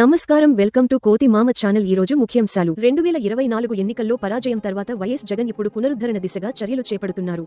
నమస్కారం welcome to కోతి మామ ఛానల్. ఈ రోజు ముఖ్యాంశాలు. రెండు వేల ఇరవై నాలుగు ఎన్నికల్లో పరాజయం తర్వాత వైఎస్ జగన్ ఇప్పుడు పునరుద్ధరణ దిశగా చర్యలు చేపడుతున్నారు.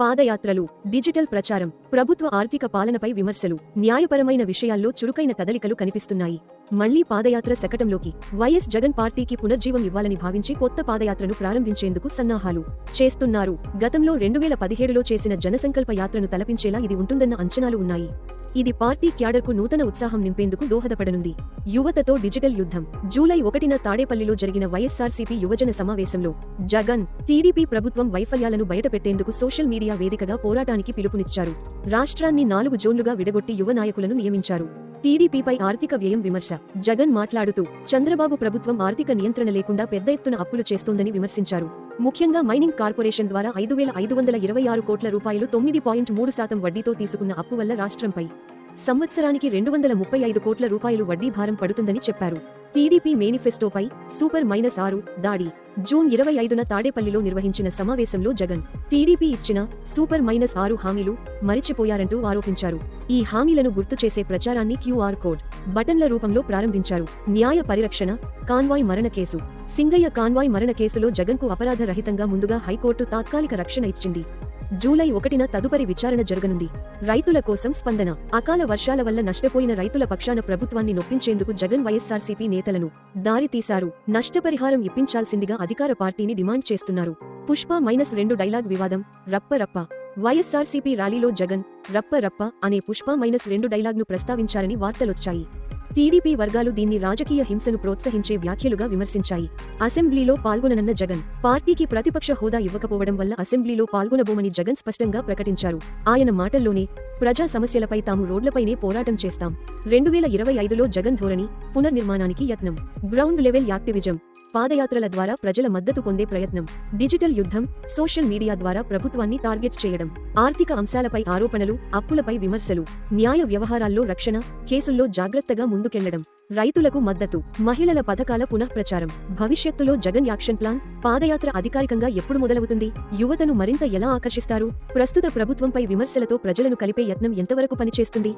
పాదయాత్రలు డిజిటల్ ప్రచారం ప్రభుత్వ ఆర్థిక పాలనపై విమర్శలు న్యాయపరమైన విషయాల్లో చురుకైన కదలికలు కనిపిస్తున్నాయి. మళ్ళీ పాదయాత్ర శకటంలోకి. వైఎస్ జగన్ పార్టీకి పునర్జీవం ఇవ్వాలని భావించి కొత్త పాదయాత్రను ప్రారంభించేందుకు సన్నాహాలు చేస్తున్నారు. గతంలో రెండు వేల పదిహేడులో చేసిన జనసంకల్ప యాత్రను తలపించేలా ఇది ఉంటుందన్న అంచనాలు ఉన్నాయి. ఇది పార్టీ క్యాడర్కు నూతన ఉత్సాహం నింపేందుకు దోహదపడనుంది. యువతతో డిజిటల్ యుద్ధం. జూలై ఒకటిన తాడేపల్లిలో జరిగిన వైఎస్సార్సీపీ యువజన సమావేశంలో జగన్ టీడీపీ ప్రభుత్వం వైఫల్యాలను బయటపెట్టేందుకు సోషల్ మీడియా వేదికగా పోరాటానికి పిలుపునిచ్చారు. రాష్ట్రాన్ని నాలుగు జోన్లుగా విడగొట్టి యువ నాయకులను నియమించారు. టీడీపీపై ఆర్థిక వ్యయం విమర్శ. జగన్ మాట్లాడుతూ చంద్రబాబు ప్రభుత్వం ఆర్థిక నియంత్రణ లేకుండా పెద్ద ఎత్తున అప్పులు చేస్తోందని విమర్శించారు. ముఖ్యంగా మైనింగ్ కార్పొరేషన్ ద్వారా ఐదు వేల ఐదు వందల ఇరవై ఆరు కోట్ల రూపాయలు తొమ్మిది పాయింట్ మూడు శాతం వడ్డీతో తీసుకున్న అప్పు వల్ల రాష్ట్రంపై సంవత్సరానికి రెండు వందల ముప్పై ఐదు కోట్ల రూపాయలు వడ్డీ భారం పడుతుందని చెప్పారు. టీడీపీ మేనిఫెస్టోపై సూపర్ మైనస్ ఆరు దాడి. జూన్ ఇరవై ఐదున తాడేపల్లిలో నిర్వహించిన సమావేశంలో జగన్ టీడీపీ ఇచ్చిన సూపర్ మైనస్ ఆరు హామీలు మరిచిపోయారంటూ ఆరోపించారు. ఈ హామీలను గుర్తు చేసే ప్రచారాన్ని క్యూఆర్ కోడ్ బటన్ల రూపంలో ప్రారంభించారు. న్యాయ పరిరక్షణ కాన్వాయ్ మరణ కేసు. సింగయ్య కాన్వాయ్ మరణ కేసులో జగన్కు అపరాధ రహితంగా ముందుగా హైకోర్టు తాత్కాలిక రక్షణ ఇచ్చింది. జూలై ఒకటిన తదుపరి విచారణ జరగనుంది. రైతుల కోసం స్పందన. అకాల వర్షాల వల్ల నష్టపోయిన రైతుల పక్షాన ప్రభుత్వాన్ని నొప్పించేందుకు జగన్ వైఎస్సార్సీపీ నేతలను దారితీశారు నష్టపరిహారం ఇప్పించాల్సిందిగా అధికార పార్టీని డిమాండ్ చేస్తున్నారు. పుష్ప మైనస్ రెండు డైలాగ్ వివాదం. రప్ప రప్ప. వైఎస్సార్సీపీ ర్యాలీలో జగన్ రప్ప రప్ప అనే పుష్ప మైనస్ రెండు డైలాగ్ను ప్రస్తావించారని వార్తలొచ్చాయి. టీడీపీ వర్గాలు దీన్ని రాజకీయ హింసను ప్రోత్సహించే వ్యాఖ్యలుగా విమర్శించాయి. అసెంబ్లీలో పాల్గొననన్న జగన్ పార్టీకి ప్రతిపక్ష హోదా ఇవ్వకపోవడం వల్ల అసెంబ్లీలో పాల్గొనబోమని జగన్ స్పష్టంగా ప్రకటించారు. ఆయన మాటల్లోనే ప్రజా సమస్యలపై తాము రోడ్లపైనే పోరాటం చేస్తాం. రెండు వేల ఇరవై ఐదులో జగన్ ధోరణి పునర్నిర్మాణానికి యత్నం. గ్రౌండ్ లెవెల్ యాక్టివిజం పాదయాత్రల ద్వారా ప్రజల మద్దతు పొందే ప్రయత్నం డిజిటల్ యుద్ధం సోషల్ మీడియా ద్వారా ప్రభుత్వాన్ని టార్గెట్ చేయడం ఆర్థిక అంశాలపై ఆరోపణలు అప్పులపై విమర్శలు న్యాయ వ్యవహారాల్లో రక్షణ కేసుల్లో జాగ్రత్తగా ముందుకెళ్ళడం రైతులకు మద్దతు మహిళల పథకాల పునఃప్రచారం. భవిష్యత్తులో జగన్ యాక్షన్ ప్లాన్ పాదయాత్ర అధికారికంగా ఎప్పుడు మొదలవుతుంది? యువతను మరింత ఎలా ఆకర్షిస్తారు? ప్రస్తుత ప్రభుత్వంపై విమర్శలతో ప్రజలను కలిపే యత్నం ఎంతవరకు పనిచేస్తుంది?